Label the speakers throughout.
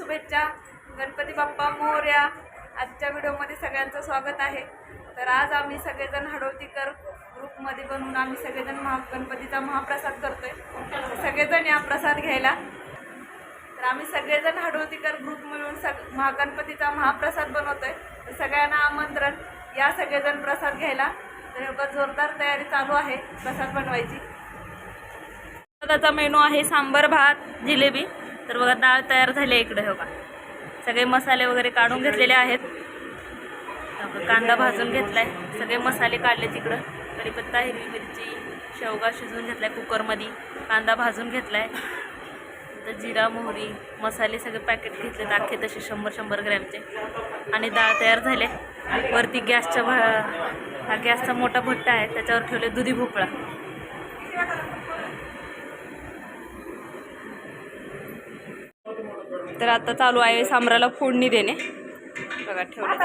Speaker 1: शुभेच्छा. गणपती बाप्पा मोर्या. आजच्या व्हिडिओमध्ये सगळ्यांचं स्वागत आहे. तर आज आम्ही सगळेजण हडवतीकर ग्रुपमध्ये बनवून आम्ही सगळेजण महा गणपतीचा महाप्रसाद करतोय. आहे सगळेजण या प्रसाद घ्यायला. तर आम्ही सगळेजण हडवतीकर ग्रुप मिळून सग महागणपतीचा महाप्रसाद बनवतोय. तर सगळ्यांना आमंत्रण या सगळेजण प्रसाद घ्यायला. तर हे जोरदार तयारी चालू आहे प्रसाद बनवायची. प्रसादाचा मेनू आहे सांबर भात जिलेबी. तर बघा डाळ तयार झाली आहे इकडे हो का? सगळे मसाले वगैरे काढून घेतलेले आहेत. कांदा भाजून घेतलाय. सगळे मसाले काढले तिकडं. कढीपत्ता हिरवी मिरची शेवगा शिजवून घेतलाय कुकरमध्ये. कांदा भाजून घेतलाय. तर जिरा मोहरी मसाले सगळे पॅकेट घेतले. अख्खे तसे शंभर शंभर ग्रॅमचे. आणि डाळ तयार झाले वरती गॅसच्या भा हा गॅसचा मोठा भट्टा आहे. त्याच्यावर ठेवले दुधी भोपळा. तर आता चालू आहे सांबराला फोडणी देणे. बघा ठेवले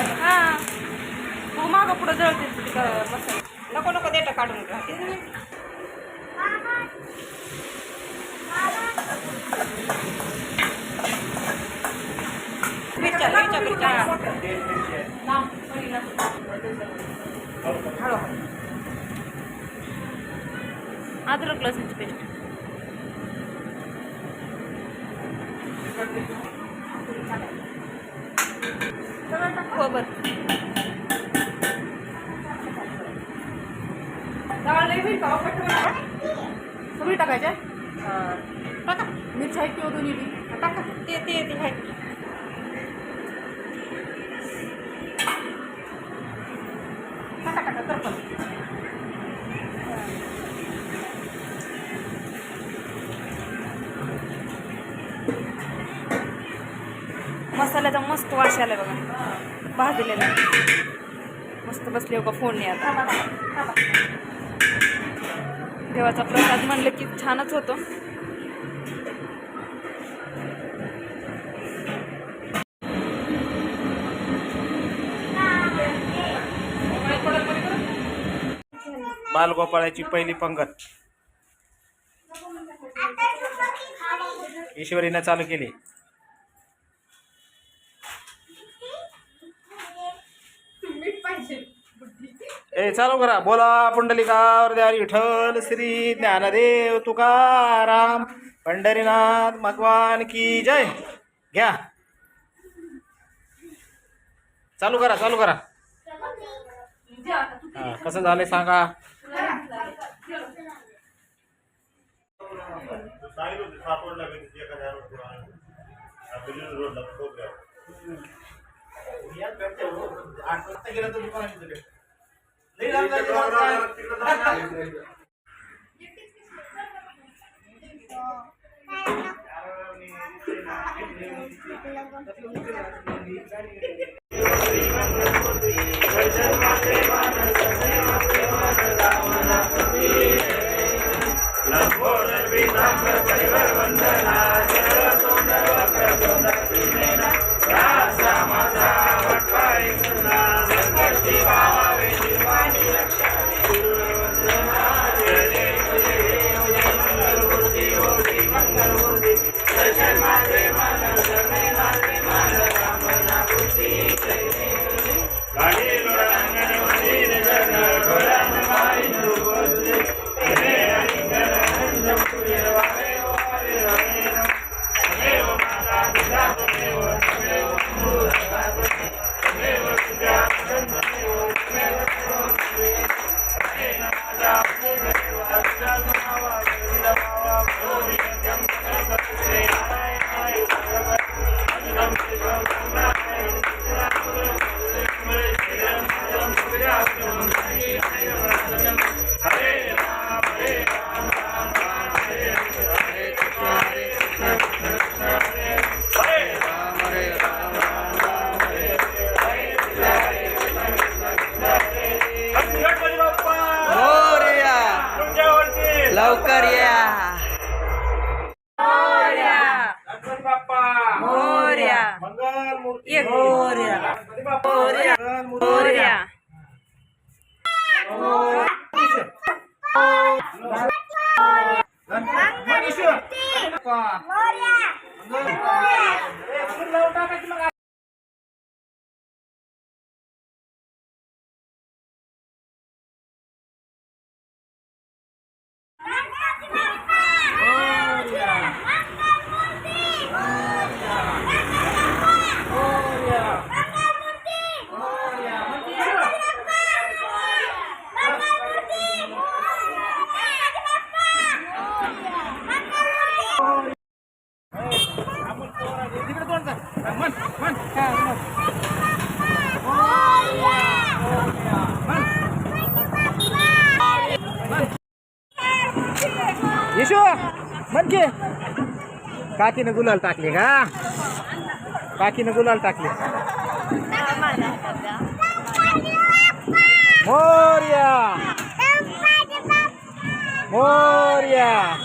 Speaker 1: काढले की हां मग मागं पुढं जळते ते मसाले नको नको देता काढून राहते मिरच्या मिरच्या मिरच्या हळू अद्रक लसूणची पेस्ट खोबर
Speaker 2: सगळी टाकायचे टाका. मिरच्या आहेत किंवा दोन्ही बी? टाका.
Speaker 1: ते ते ते
Speaker 2: टाका टाका करपल
Speaker 1: मसाल्याचा मस्त वास आलाय बघा. भाजलेला मस्त बसले हो का फोडणी आता. देवाचा प्रसाद म्हणलं की छानच होतो.
Speaker 3: बालगोपाळाची पहिली पंगत. ईश्वरीनं चालू केली. ए चालू करा. बोला पुंडलिकावर पुंडलिकावरद्या विठ्ठल श्री ज्ञानदेव तुकाराम पंढरीनाथ भगवान की जय. घ्या. चालू करा चालू करा. कसं झालं सांगा. Lila, lila, lila, lila, lila, lila, lila, Morya. काकीनं गुलाल टाकले का? काकीनं गुलाल टाकले. मोर्या. मोर्या.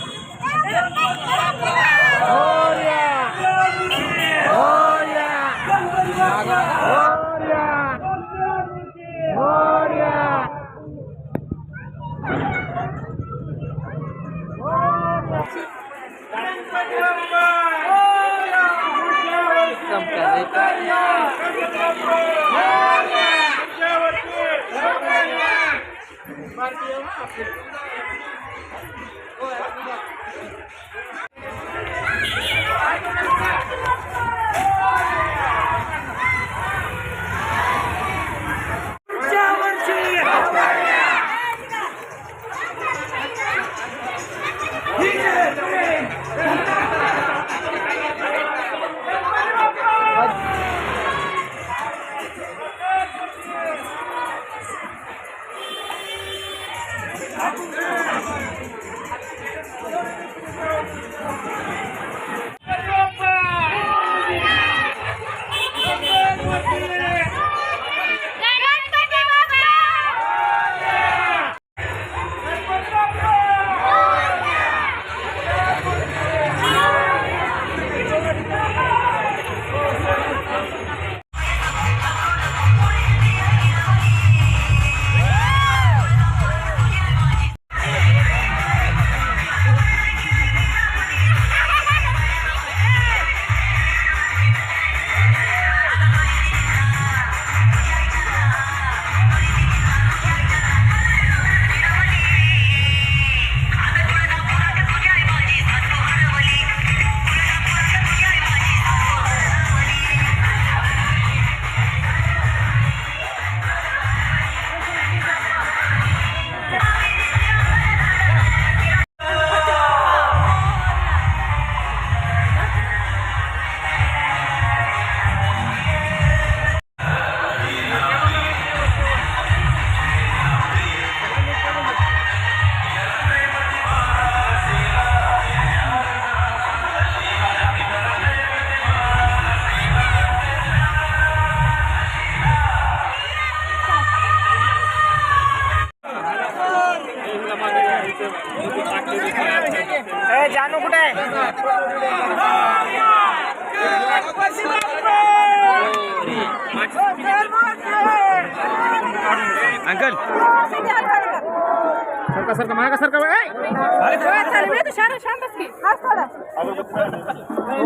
Speaker 3: ભારતીય जानू कुठे आहे? अंकल. सरका सरका मागा सरका ए!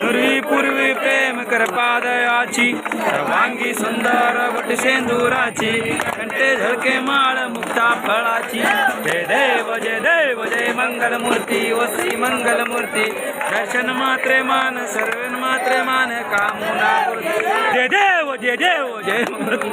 Speaker 4: पूर्वी पूर्वी प्रेम करपादयाची सर्वांगी सुंदर वट शेंदुराची रे झळके माळ मुक्ता फळाची. जय देव जय देव जय मंगल मूर्ती वसी मंगल मूर्ती दर्शन मात्रे मान सर्वन मात्रे मान कामुना जय देव जय देव जय मूर्ती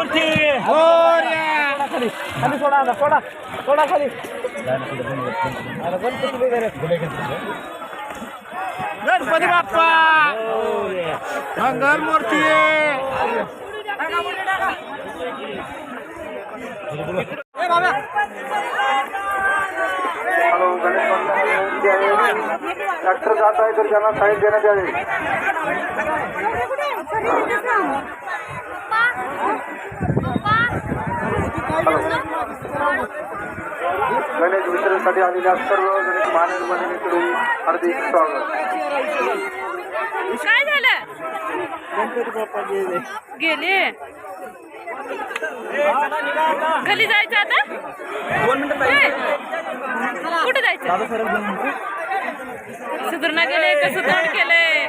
Speaker 4: मूर्ती
Speaker 3: खाली सोडा आता सोडा सोडा खाली गणपती बाप्पा मंगल मूर्ती
Speaker 5: डॉक्टर जात आहे तर त्यांना साईड देण्यात यावे गणेश वितरणसाठी आलेल्या सर्व गणेश मानव मंडळीकडून हार्दिक स्वागत.
Speaker 1: काय झालं?
Speaker 3: गणपती बाप्पा गेले.
Speaker 1: गेले? खाली जायचं आता? कुठे जायचं? सुधारणा केले कसं तोंड केलंय?